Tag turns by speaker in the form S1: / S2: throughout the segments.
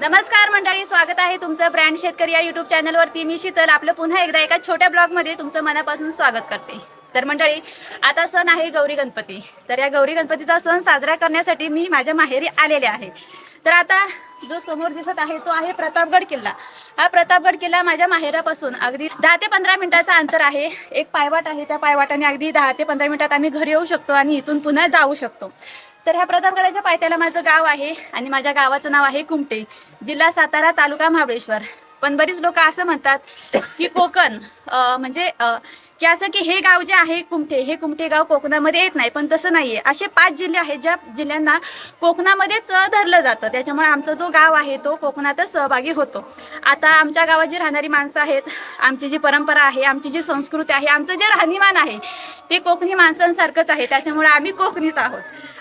S1: नमस्कार मंडळी स्वागत आहे तुमचं ब्रँड शेतकरी या युट्यूब चॅनलवरती. मी शीतल आपलं पुन्हा एकदा एका छोट्या ब्लॉगमध्ये तुमचं मनापासून स्वागत करते. तर मंडळी आता सण आहे गौरी गणपती. तर या गौरी गणपतीचा सण साजरा करण्यासाठी मी माझ्या माहेरी आलेले आहे. तर आता जो समोर दिसत आहे तो आहे प्रतापगड किल्ला. हा प्रतापगड किल्ला माझ्या माहेरापासून अगदी दहा ते पंधरा मिनिटाचा अंतर आहे. एक पायवाट आहे त्या पायवाटाने अगदी दहा ते पंधरा मिनिटात आम्ही घरी येऊ शकतो आणि इथून पुन्हा जाऊ शकतो. तर ह्या प्रतापगडाच्या पायथ्याला माझं गाव आहे आणि माझ्या गावाचं नाव आहे कुमटे जिल्हा सातारा तालुका महाबळेश्वर. पण बरीच लोक असं म्हणतात की कोकण म्हणजे की असं की हे गाव जे आहे कुमठे हे कुमठे गाव कोकणामध्ये येत नाही पण तसं नाहीये. असे पाच जिल्हे आहेत ज्या जिल्ह्यांना कोकणामध्येच धरलं जातं. त्याच्यामुळे आमचा जो गाव आहे तो कोकणातच सहभागी होतो. आता आमच्या गावात जी राहणारी माणसं आहेत. आमची जी परंपरा आहे आमची जी संस्कृती आहे आमचं जे राहणीमान आहे ते कोकणी माणसांसारखंच आहे. त्याच्यामुळे आम्ही कोकणीच आहोत.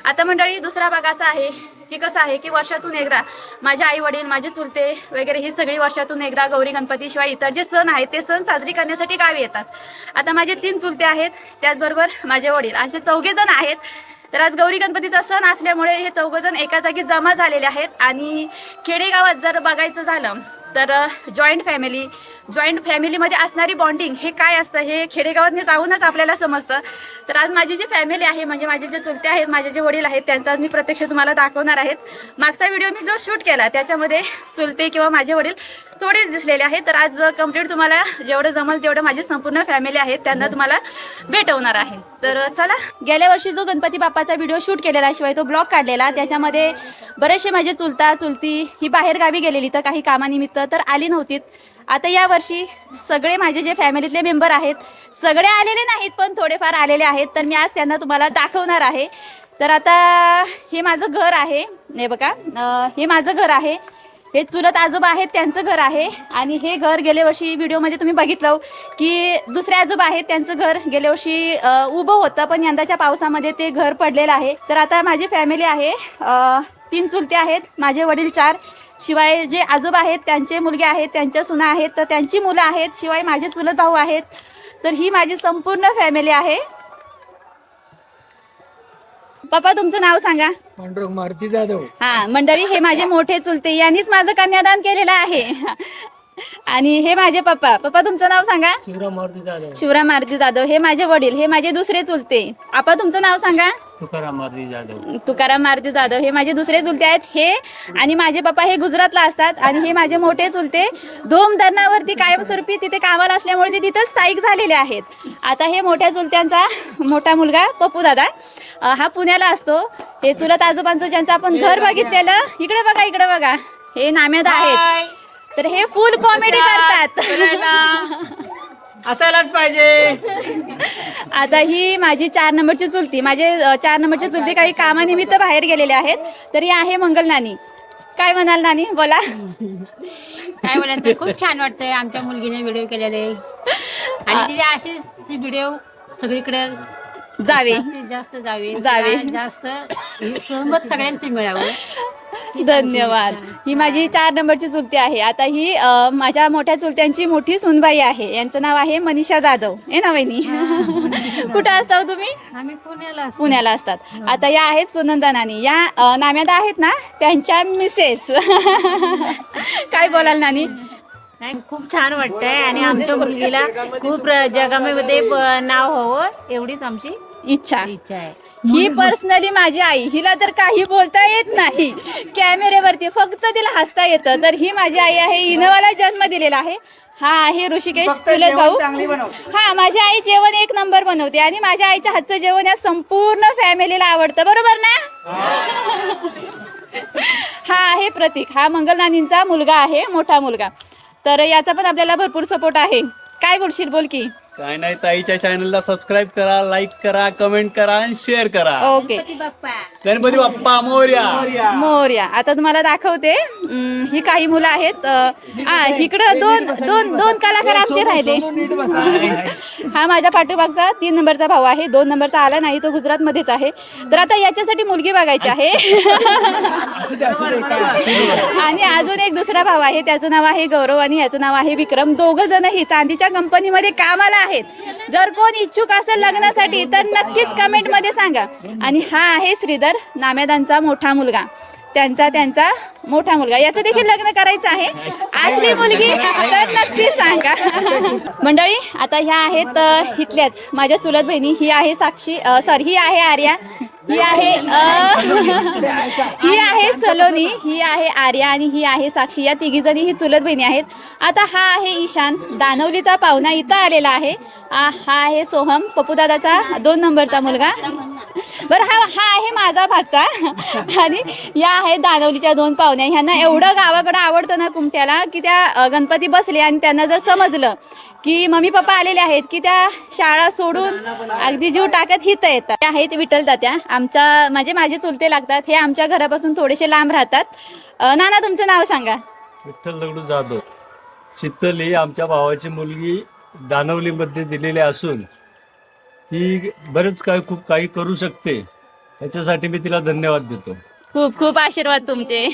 S1: आता मंडळी दुसरा भाग असा आहे की कसं आहे की वर्षातून एकदा माझे आई वडील माझे चुलते वगैरे ही सगळी वर्षातून एकदा गौरी गणपती शिवाय इतर जे सण आहेत ते सण साजरी करण्यासाठी गावी येतात. आता माझे तीन चुलते आहेत त्याचबरोबर माझे वडील. असे चौघे जण आहेत. तर आज गौरी गणपतीचा सण असल्यामुळे हे चौघजण एका जागी जमा झालेले आहेत आणि खेडेगावात जर बघायचं झालं तर जॉईंट फॅमिली जॉईंट फॅमिलीमध्ये असणारी बॉन्डिंग हे काय असतं? हे खेडेगावात जाऊनच आपल्याला समजतं. तर आज माझी जी फॅमिली आहे म्हणजे माझे जे चुलते आहेत माझे जे वडील आहेत त्यांचा आज मी प्रत्यक्ष तुम्हाला दाखवणार आहेत. मागचा व्हिडिओ मी जो शूट केला त्याच्यामध्ये चुलते किंवा माझे वडील थोडेच दिसलेले आहेत. तर आज कंप्लीट तुम्हाला जेवढं जमल तेवढं माझी संपूर्ण फॅमिली आहे त्यांना तुम्हाला भेटवणार आहे. तर चला. गेल्या वर्षी जो गणपती बाप्पाचा व्हिडिओ शूट केलेला शिवाय तो ब्लॉग काढलेला त्याच्यामध्ये बरेचसे माझे चुलता चुलती ही बाहेर गावी गेलेली तर काही कामानिमित्त तर आली नव्हतीत. आता या वर्षी सगळे माझे जे फॅमिलीतले मेंबर आहेत सगळे आलेले नाहीत पण थोडेफार आलेले आहेत. तर मी आज त्यांना तुम्हाला दाखवणार आहे. तर आता हे माझं घर आहे. हे बघा हे माझं घर आहे. हे चुलत आजोबा आहेत त्यांचं घर आहे. आणि हे घर गेल्या वर्षी व्हिडिओमध्ये तुम्ही बघितलं की दुसरे आजोबा आहेत त्यांचं घर गेल्या वर्षी उभं होतं पण यंदाच्या पावसामध्ये ते घर पडलेलं आहे. तर आता माझी फॅमिली आहे तीन चुलते आहेत माझे वडील चार. शिवाय जे आजोबा आहेत त्यांचे मुलगे आहेत त्यांच्या सुना आहेत तर त्यांची मुलं आहेत शिवाय माझे चुलत भाऊ आहेत. तर ही माझी संपूर्ण फॅमिली आहे. पप्पा तुमचं नाव सांगा.
S2: पांडुरंग मारुती जाधव.
S1: हा मंडळी हे माझे मोठे चुलते यांनीच माझं कन्यादान केलेलं आहे. आणि हे माझे पप्पा. पप्पा तुमचं नाव सांगा?
S2: शिवराम मारुती जाधव.
S1: शिवराम मारुती जाधव. हे माझे वडील हे माझे दुसरे चुलते. आपा तुमचं नाव सांगा?
S2: तुकाराम मारुती जाधव.
S1: तुकाराम मारुती जाधव. हे माझे दुसरे चुलते आहेत. हे आणि माझे पप्पा हे गुजरातला असतात आणि हे माझे मोठे चुलते धोम धरणावरती कायमस्वरूपी तिथे कामाला असल्यामुळे ते तिथं स्थायिक झालेले आहेत. आता हे मोठ्या चुलत्यांचा मोठा मुलगा पप्पू दादा अं, हा पुण्याला असतो. हे चुलत आजोबांचं ज्यांचं आपण घर बघितलेलं इकडे बघा इकडे बघा. हे नाम्यादा आहेत. तर हे फुल कॉमेडी करतात.
S2: असायलाच पाहिजे.
S1: आता ही माझी चार नंबरची चुलती माझे चार नंबरची चुलती काही कामानिमित्त बाहेर गेलेले आहेत तर ही आहे मंगल नानी. काय म्हणाल नानी? बोला.
S3: काय बोलायचं? खूप छान वाटतंय आमच्या मुलगीने व्हिडिओ केलेले. आणि तिथे अशीच ती व्हिडिओ सगळीकडे
S1: जावे.
S3: जास्त जावे.
S1: जावे.
S3: जास्त सहमत सगळ्यांचे मिळावं.
S1: धन्यवाद. ही माझी चार नंबरची चुलती आहे. आता ही अ, माझ्या मोठ्या चुलत्यांची मोठी सुनबाई आहे. यांचं नाव आहे मनीषा जाधव. हे ना वहिनी? कुठं असता हो तुम्ही?
S3: आम्ही पुण्याला असतो.
S1: पुण्याला असतात. आता या आहेत सुनंदा नानी. या अ, नाम्यादा आहेत ना त्यांच्या मिसेस. काय बोलाल नानी?
S4: नाही खूप छान वाटतंय. आणि आमच्या मुलगीला खूप जगामध्ये ब- नाव हवं एवढीच आमची
S1: इच्छा.
S4: इच्छा आहे.
S1: ही पर्सनली माझी आई. हिला तर काही बोलता येत नाही. कॅमेऱ्यावरती फक्त तिला हसता येतं. तर ही माझी आई आहे. हिनं मला जन्म दिलेला आहे. हा आहे ऋषिकेश चुलत भाऊ. हा माझी आई जेवण एक नंबर बनवते आणि माझ्या आईच्या हातचं जेवण या संपूर्ण फॅमिलीला आवडतं. बरोबर ना? हा आहे प्रतीक. हा मंगल नानींचा मुलगा आहे. मोठा मुलगा. तर याचा पण आपल्याला भरपूर सपोर्ट आहे. काय बोलशील? बोल की.
S5: काय नाही ताईच्या चॅनलला सबस्क्राईब करा लाईक करा कमेंट करा आणि शेअर करा.
S1: ओके
S5: गणपती बाप्पा. मोर्या.
S1: मोर्या. आता तुम्हाला दाखवते. अं, ही काही मुलं आहेत. अं, हा इकडं दोन दोन दोन कलाकार आमचे राहिले. हा माझ्या पाठीमागचा तीन नंबरचा भाऊ आहे. दोन नंबरचा आला नाही तो गुजरात मध्येच आहे. तर आता याच्यासाठी मुलगी बघायची आहे. आणि अजून एक दुसरा भाऊ आहे. त्याचं नाव आहे गौरव आणि याचं नाव आहे विक्रम. दोघ जण ही चांदीच्या कंपनीमध्ये कामाला आहेत. जर कोण इच्छुक असेल लग्नासाठी तर नक्कीच कमेंटमध्ये सांगा. आणि हा आहे श्रीधर नामेदांचा मोठा मुलगा. त्यांचा त्यांचा मोठा मुलगा. याचं देखील लग्न करायचं आहे. आजली मुलगी तर नक्की सांगा. मंडळी आता ह्या आहेत इथल्याच माझ्या चुलत बहिणी. ही आहे साक्षी सॉरी ही आहे आर्या. ही आहे अ, ही आहे सलोनी ही आहे आर्या आणि ही आहे साक्षी. या तिघी जणी ही चुलत बहिणी आहेत. आता हा आहे ईशान. दानवलीचा पाहुणा इथं आलेला आहे. आ, हा आहे सोहम. पप्पूदादाचा दोन नंबरचा मुलगा. बरं हा हा आहे माझा भाचा. आणि या आहेत दानवलीच्या दोन पाहुण्या. ह्यांना एवढं गावाकडं आवडतं ना कुमट्याला की त्या गणपती बसले आणि त्यांना जर समजलं की मम्मी पप्पा आलेले आहेत की त्या शाळा सोडून अगदी जीव टाकत हित येतात आहेत विठ्ठल तात्या आमच्या म्हणजे माझे चुलते लागतात. हे आमच्या घरापासून थोडेसे लांब राहतात. नाना तुमचं नाव सांगा.
S6: विठ्ठल दगडू जाधव. शीतल ही आमच्या भावाची मुलगी दानवलीमध्ये दिलेली असून ती बरेच काय खूप काही करू शकते. याच्यासाठी मी तिला धन्यवाद देतो.
S1: खूप खूप आशीर्वाद तुमचे.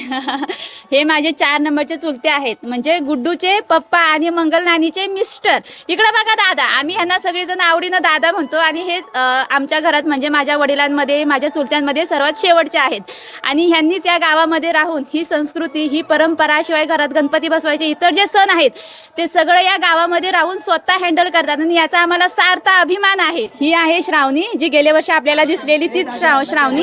S1: हे माझे चार नंबरचे चुलते आहेत. म्हणजे गुड्डूचे पप्पा आणि मंगल नानीचे मिस्टर. इकडे बघा दादा आम्ही ह्यांना सगळेजण आवडीनं दादा म्हणतो आणि हे आमच्या घरात म्हणजे माझ्या वडिलांमध्ये माझ्या चुलत्यांमध्ये सर्वात शेवटचे आहेत. आणि ह्यांनीच या गावामध्ये राहून ही संस्कृती ही परंपरा शिवाय घरात गणपती बसवायचे इतर जे सण आहेत ते सगळं या गावामध्ये राहून स्वतः हँडल करतात आणि याचा आम्हाला सार्थ अभिमान आहे. ही आहे श्रावणी जी गेल्या वर्षी आपल्याला दिसलेली तीच श्राव श्रावणी.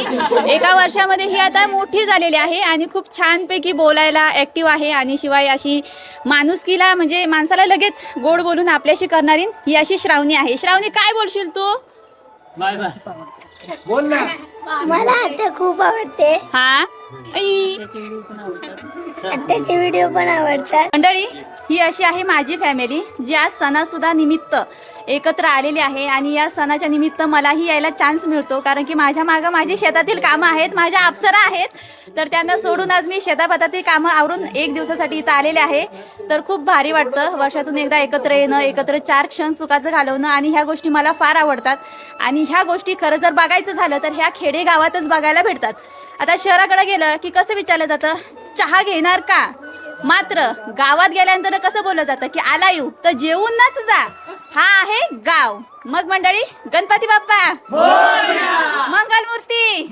S1: एका वर्षामध्ये ही आता मोठी झालेली आहे आणि खूप छानपैकी बोल बोलायला ऍक्टिव्ह आहे आणि शिवाय अशी माणुसकीला म्हणजे माणसाला लगेच गोड बोलून आपल्याशी करणारी ही अशी श्रावणी आहे. श्रावणी काय बोलशील तू?
S2: बाय बाय बोल ना.
S7: मला आता खूप आवडते.
S1: हा?
S7: व्हिडिओ पण आवडतात.
S1: मंडळी ही अशी आहे माझी फॅमिली जी आज सणासुद्धा निमित्त एकत्र आलेली आहे आणि या सणाच्या निमित्त मलाही यायला चान्स मिळतो कारण की माझ्या मागं माझी शेतातील कामं आहेत माझ्या अप्सरा आहेत. तर त्यांना सोडून आज मी शेतापातातील कामं आवरून एक दिवसासाठी इथं आलेले आहे. तर खूप भारी वाटतं वर्षातून एकदा एकत्र येणं एकत्र चार क्षण सुखाचं घालवणं आणि ह्या गोष्टी मला फार आवडतात. आणि ह्या गोष्टी खरं जर बघायचं झालं तर ह्या खेडेगावातच बघायला भेटतात. आता शहराकडे गेलं की कसं विचारलं जातं? चहा घेणार का? मात्र गावात गेल्यानंतर कसं बोललं जातं की आला येऊ तर जेवूनच जा. हा आहे गाव. मग मंडळी गणपती बाप्पा. मंगल मूर्ती